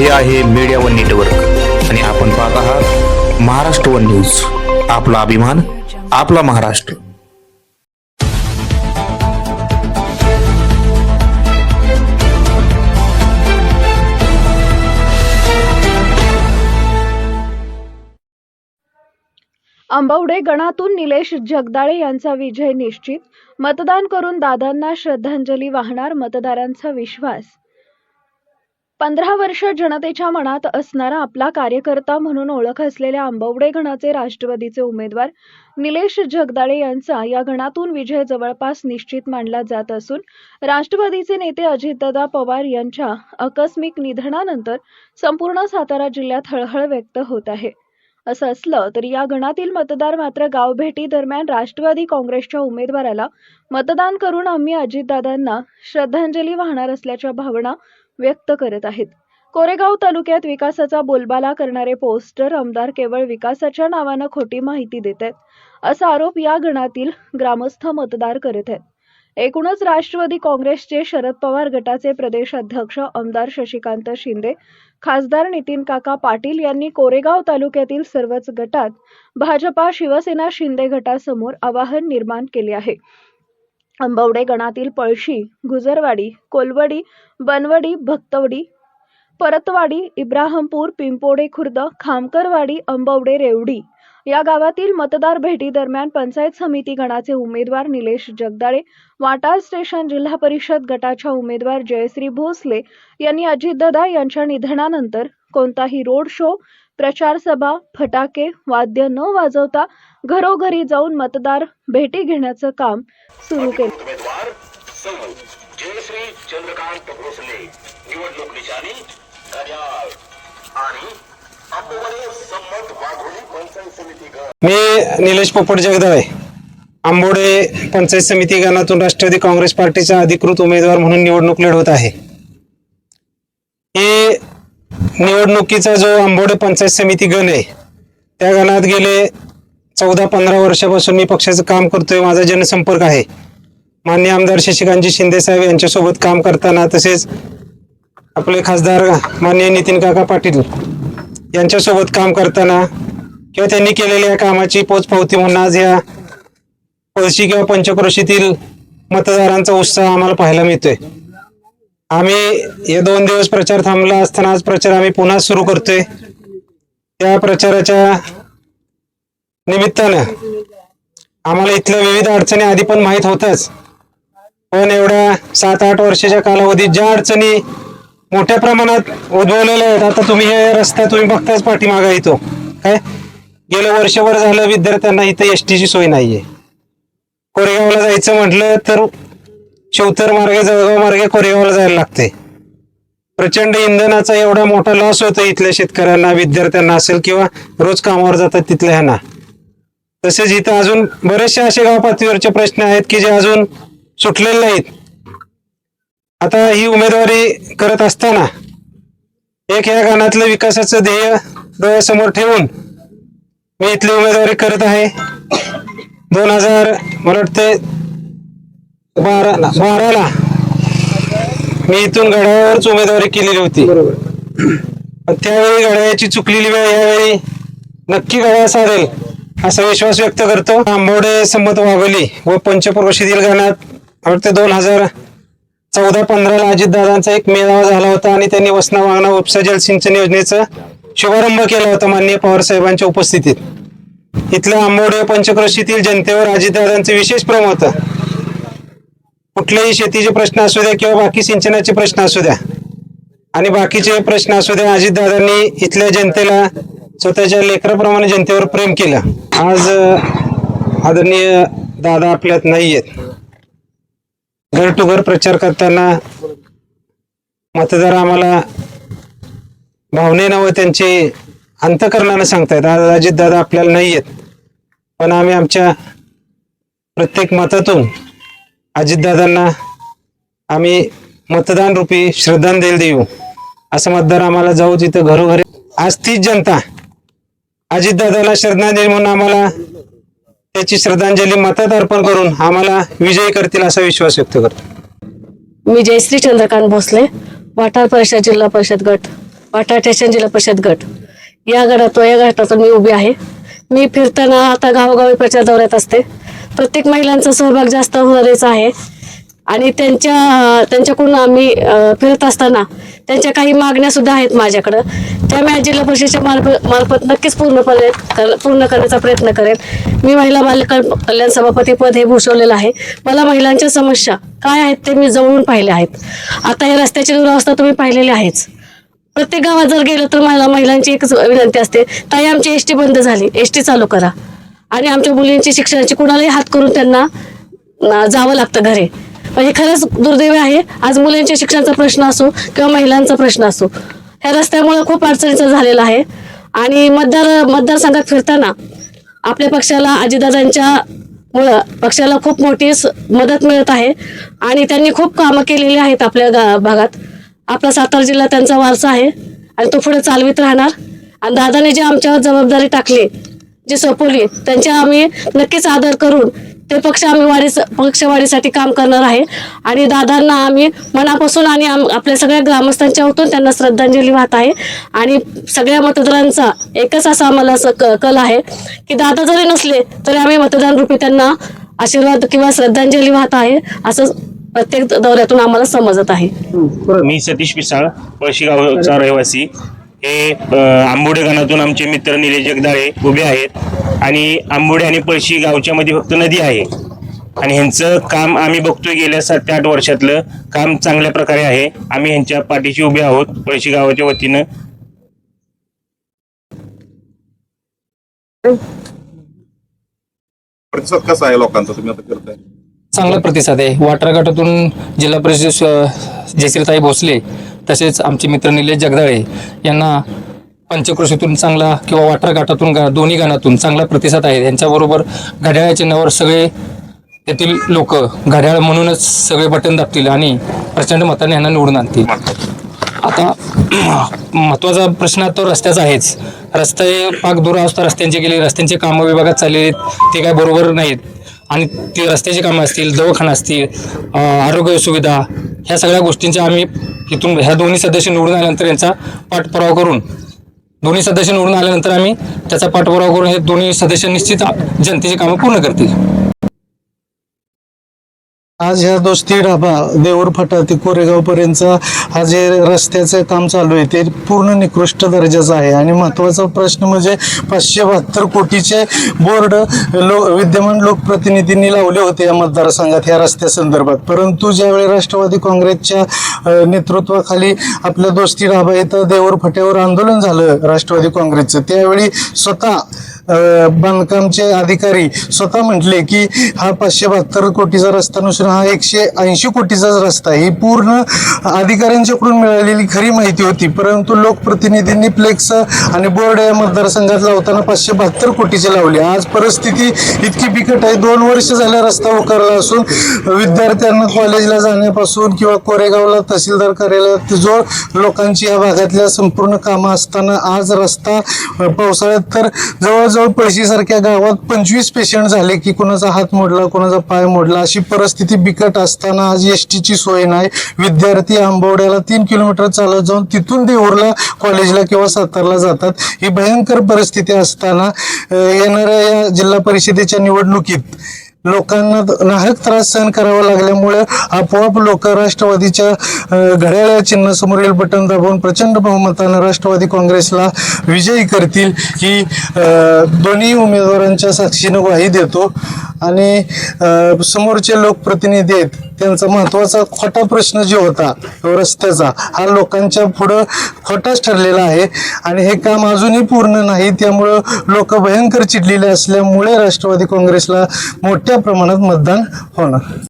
हे आहे media one network आणि आपण पाहत आहात महाराष्ट्र वन न्यूज आपला अभिमान आपला महाराष्ट्र. आंबवडे गणातून निलेश जगदाळे यांचा विजय निश्चित. मतदान करून दादांना श्रद्धांजली वाहणार मतदारांचा विश्वास. पंधरा वर्ष जनतेच्या मनात असणारा आपला कार्यकर्ता म्हणून ओळख असलेल्या आंबवडे गणाचे राष्ट्रवादीचे उमेदवार निलेश जगदाळे यांचा या गणातून विजय जवळपास निश्चित मानला जात असून राष्ट्रवादीचे नेते अजितदादा पवार यांच्या आकस्मिक निधनानंतर संपूर्ण सातारा जिल्ह्यात हळहळ व्यक्त होत आहे. असं असलं तरी या गणातील मतदार मात्र गावभेटी दरम्यान राष्ट्रवादी काँग्रेसच्या उमेदवाराला मतदान करून आम्ही अजितदादांना श्रद्धांजली वाहणार असल्याच्या भावना व्यक्त करत आहेत. कोरेगाव तालुक्यात विकासाचा बोलबाला करणारे पोस्टर आमदार केवळ विकासाच्या नावानं खोटी माहिती देत आहेत. असा आरोप या गणातील ग्रामस्थ मतदार करत आहेत. एकूणच राष्ट्रवादी काँग्रेसचे शरद पवार गटाचे प्रदेश अध्यक्ष आमदार शशिकांत शिंदे खासदार नितीन काका पाटील यांनी कोरेगाव तालुक्यातील सर्वच गटात भाजपा शिवसेना शिंदे गटासमोर आवाहन निर्माण केले आहे. आंबवडे गणातील पळशी गुजरवाडी कोलवडी बनवडी भक्तवडी परतवाडी इब्राहमपूर पिंपोडे खुर्द खामकरवाडी अंबवडे रेवडी या गावातील मतदार भेटी दरम्यान पंचायत समिती गणाचे उमेदवार निलेश जगदाळे वाटाळ स्टेशन जिल्हा परिषद गटाच्या उमेदवार जयश्री भोसले यांनी अजितदादा यांच्या निधनानंतर कोणताही रोड शो प्रचार सभा फटाके वाद्य न वाजवता घरोघरी जाऊन मतदार भेटी घेण्याचं काम सुरू केलं. जयश्री चंद्रकांत भोसले निवडणूक निशाणी आणि मी निलेश पोपट जगदाळे आंबोडे पंचायत समिती गणातून राष्ट्रवादी काँग्रेस पार्टीचा अधिकृत उमेदवार म्हणून निवडणूक लढवत आहे. हे निवडणुकीचा जो आंबोडे पंचायत समिती गण आहे त्या गणात गेले चौदा पंधरा वर्षापासून मी पक्षाचं काम करतोय माझा जनसंपर्क आहे. मान्य आमदार शशिकांतजी शिंदेसाहेब यांच्यासोबत काम करताना तसेच आपले खासदार मान्य नितीन काका पाटील यांच्यासोबत काम करताना किंवा त्यांनी केलेल्या कामाची पोचपावती म्हणून आज या पळशी किंवा पंचक्रोशीतील मतदारांचा उत्साह आम्हाला पाहायला मिळतोय. आम्ही हे दोन दिवस प्रचार थांबला असताना आज प्रचार आम्ही पुन्हा सुरू करतोय. त्या प्रचाराच्या निमित्तानं आम्हाला इथल्या विविध अडचणी आधी पण माहीत होत्याच. पण एवढ्या सात आठ वर्षाच्या कालावधीत ज्या अडचणी मोठ्या प्रमाणात उद्भवलेल्या आहेत आता तुम्ही हे रस्ता तुम्ही बघताच पाठीमागा येतो. काय? गेलं वर्षभर झालं विद्यार्थ्यांना इथं एस टीची सोय नाहीये. कोरेगावला जायचं म्हटलं तर शिवतर मार्गे जळगाव मार्गे कोरेगावला जायला लागते. प्रचंड इंधनाचा एवढा मोठा लॉस होतो इथल्या शेतकऱ्यांना विद्यार्थ्यांना असेल किंवा रोज कामावर जातात तिथल्या ह्यांना. तसेच इथं अजून बरेचसे असे गाव पातळीवरचे प्रश्न आहेत की जे अजून सुटलेले नाहीत. आता ही उमेदवारी करत असताना एक या गाण्यातलं विकासाचं ध्येय डोळ्यासमोर ठेवून मी इथली उमेदवारी करत आहे. दोन हजार मला वाटते बारा बाराला. मी इथून गडावरच उमेदवारी केलेली होती. पण त्यावेळी गड्याची चुकलेली वेळ यावेळी नक्की गड्या साधेल असा विश्वास व्यक्त करतो. आंबवडे संमत वाघोली व पंचक्रोशीतील गाण्यात वाटते दोन हजार चौदा पंधराला अजितदादांचा एक मेळावा झाला होता आणि त्यांनी वसना वांगणा उपसा जलसिंचन योजनेचा शुभारंभ केला होता माननीय पवार साहेबांच्या उपस्थितीत. इथल्या आंबवडे पंचक्रोशीतील जनतेवर अजितदादांचे विशेष प्रेम होतं. कुठलेही शेतीचे प्रश्न असू द्या किंवा बाकी सिंचनाचे प्रश्न असू द्या. आणि बाकीचे प्रश्न असू द्या अजितदादांनी इथल्या जनतेला स्वतःच्या लेकराप्रमाणे जनतेवर प्रेम केलं. आज आदरणीय दादा आपल्यात नाही आहेत घर टू घर प्रचार करताना मतदार आम्हाला भावनेनं व त्यांचे अंतकरणानं सांगतायत. आज अजित दादा आपल्याला नाही आहेत पण आम्ही आमच्या प्रत्येक मतातून अजितदादांना आम्ही मतदान रूपी श्रद्धांजली देऊ. असं मतदार आम्हाला जाऊ तिथं घरोघरी. आज तीच जनता. अजितदादाला श्रद्धांजली म्हणून आम्हाला त्याची श्रद्धांजली मतात अर्पण करून आम्हाला विजयी करतील असा विश्वास व्यक्त करतो. मी जयश्री चंद्रकांत भोसले वाटार परिषद जिल्हा परिषद गट वाटा स्टेशन जिल्हा परिषद गट. या गटातून या गटातून मी उभी आहे. मी फिरताना आता गावोगावी प्रचार दौऱ्यात असते. प्रत्येक महिलांचा सहभाग जास्त होणारच आहे. आणि त्यांच्या त्यांच्याकडून आम्ही फिरत असताना त्यांच्या काही मागण्या सुद्धा आहेत माझ्याकडं. त्या मी जिल्हा परिषदेच्या मार्फत मार्फत नक्कीच पूर्णपणे कर- पूर्ण करण्याचा प्रयत्न करेन. मी महिला बाल कल्याण सभापती पद हे भूषवलेलं आहे. मला महिलांच्या समस्या काय आहेत ते मी जवळून पाहिले आहेत. आता या रस्त्याची दुरावस्था तुम्ही पाहिलेली आहेच. प्रत्येक गावात जर गेलं तर मला महिलांची एकच विनंती असते ताई आमची एस टी बंद झाली एस टी चालू करा. आणि आमच्या मुलींची शिक्षणाची कुणालाही हात करून त्यांना जावं लागतं घरी. म्हणजे खरंच दुर्दैव आहे. आज मुलींच्या शिक्षणाचा प्रश्न असो किंवा महिलांचा प्रश्न असो ह्या रस्त्यामुळे खूप अडचणीचा झालेला आहे. आणि मतदार मतदारसंघात फिरताना आपल्या पक्षाला अजितदादांच्या मुळं पक्षाला खूप मोठी मदत मिळत आहे. आणि त्यांनी खूप कामं केलेली आहेत आपल्या गा भागात. आपला सातारा जिल्हा त्यांचा वारसा आहे. आणि तो पुढे चालवित राहणार. आणि दादाने जे आमच्यावर जबाबदारी टाकली जी सोपवली त्यांच्या आम्ही नक्कीच आदर करून ते पक्ष आम्ही वाढी पक्षवाढीसाठी काम करणार आहे. आणि दादांना आम्ही मनापासून आणि आपल्या सगळ्या ग्रामस्थांच्या वतीन त्यांना श्रद्धांजली वाहत आहे. आणि सगळ्या मतदारांचा एकच असा आम्हाला कल आहे की दादा जरी नसले तरी आम्ही मतदान रूपी त्यांना आशीर्वाद किंवा श्रद्धांजली वाहत आहे असं प्रत्येक दौऱ्यातून आम्हाला समजत आहे. मी सतीश पिसाळ पळशीगावचा रहिवासी. हे आंबोडे गणातून आमचे मित्र निलेश जगदाळे उभे आहेत. आणि आंबोडे आणि पळशी गावच्या मध्ये फक्त नदी आहे. आणि ह्यांचं काम आम्ही बघतोय गेल्या सात ते आठ वर्षातलं. काम चांगल्या प्रकारे आहे. आम्ही ह्यांच्या पाठीशी उभे आहोत पळशी गावाच्या वतीनं. प्रतिसाद कसा आहे लोकांचा? तुम्ही आता करताय. चांगला प्रतिसाद आहे. वाटर गटातून जिल्हा परिषद जयश्रीताई भोसले तसेच आमचे मित्र निलेश जगदाळे यांना पंचक्रोशीतून चांगला किंवा वाटरघाटातून गा- दोन्ही गाणातून चांगला प्रतिसाद आहे. यांच्याबरोबर घड्याळ्या चिन्हावर सगळे येथील लोक घड्याळ म्हणूनच सगळे बटन दाबतील आणि प्रचंड मताने यांना निवडून आणतील. आता महत्त्वाचा प्रश्न तो रस्त्याचा आहेच. रस्ते पाक दुरावस्था रस्त्यांचे गेले रस्त्यांचे कामं विभागात चाललेले आहेत, ते काय बरोबर नाहीत. आणि ते रस्त्याची कामं असतील दवाखाना असतील आरोग्य सुविधा ह्या सगळ्या गोष्टींच्या आम्ही इथून ह्या दोन्ही सदस्य निवडून आल्यानंतर यांचा पाठपुरावा करून दोन्ही सदस्य निवडून आल्यानंतर आम्ही त्याचा पाठपुरावा करून हे दोन्ही सदस्य निश्चित जनतेची कामं पूर्ण करतील. आज ह्या दोस्ती ढाबा देऊर फाटा ते कोरेगावपर्यंतचा हा जे रस्त्याचं काम चालू आहे ते पूर्ण निकृष्ट दर्जाचं आहे. आणि महत्त्वाचा प्रश्न म्हणजे पाचशे बहात्तर कोटीचे बोर्ड लो विद्यमान लोकप्रतिनिधींनी लावले होते या मतदारसंघात या रस्त्या संदर्भात. परंतु ज्यावेळी राष्ट्रवादी काँग्रेसच्या नेतृत्वाखाली आपल्या दोस्ती ढाबा इथं देऊर फाट्यावर आंदोलन झालं राष्ट्रवादी काँग्रेसचं त्यावेळी स्वतः बांधकामचे अधिकारी स्वतः म्हटले की हा पाचशे बहात्तर कोटीचा रस्ता नसून हा एकशे ऐंशी कोटीचाच रस्ता ही पूर्ण अधिकाऱ्यांच्याकडून मिळालेली खरी माहिती होती. परंतु लोकप्रतिनिधींनी फ्लेक्स आणि बोर्ड या मतदारसंघात लावताना पाचशे बहात्तर कोटीचे लावले. आज परिस्थिती इतकी बिकट आहे. दोन वर्ष झाल्या रस्ता उकारला असून विद्यार्थ्यांना कॉलेजला जाण्यापासून किंवा कोरेगावला तहसीलदार कार्यालयात जो लोकांची या भागातल्या संपूर्ण कामं असताना आज रस्ता पावसाळ्यात तर जवळजवळ पळशीसारख्या गावात पंचवीस पेशंट झाले की कोणाचा हात मोडला कोणाचा पाय मोडला अशी परिस्थिती बिकट असताना आज एस टीची सोय नाही. विद्यार्थी आंबवड्याला तीन किलोमीटर चालत जाऊन तिथून देऊरला कॉलेजला किंवा सातारला जातात. ही भयंकर परिस्थिती असताना येणाऱ्या या जिल्हा परिषदेच्या निवडणुकीत लोकांना नाहक त्रास सहन करावा लागल्यामुळे आपोआप लोक राष्ट्रवादीच्या घड्याळ्या चिन्हासमोरील बटन दाबून प्रचंड बहुमतानं राष्ट्रवादी काँग्रेसला विजयी करतील ही दोन्ही उमेदवारांच्या साक्षीनं ग्वाही देतो. आणि समोरचे लोकप्रतिनिधी आहेत त्यांचा महत्त्वाचा खोटा प्रश्न जो होता रस्त्याचा हा लोकांच्या पुढं खोटाच ठरलेला आहे. आणि हे काम अजूनही पूर्ण नाही त्यामुळं लोक भयंकर चिडलेले असल्यामुळे राष्ट्रवादी काँग्रेसला मोठ्या प्रमाणात मतदान होणार.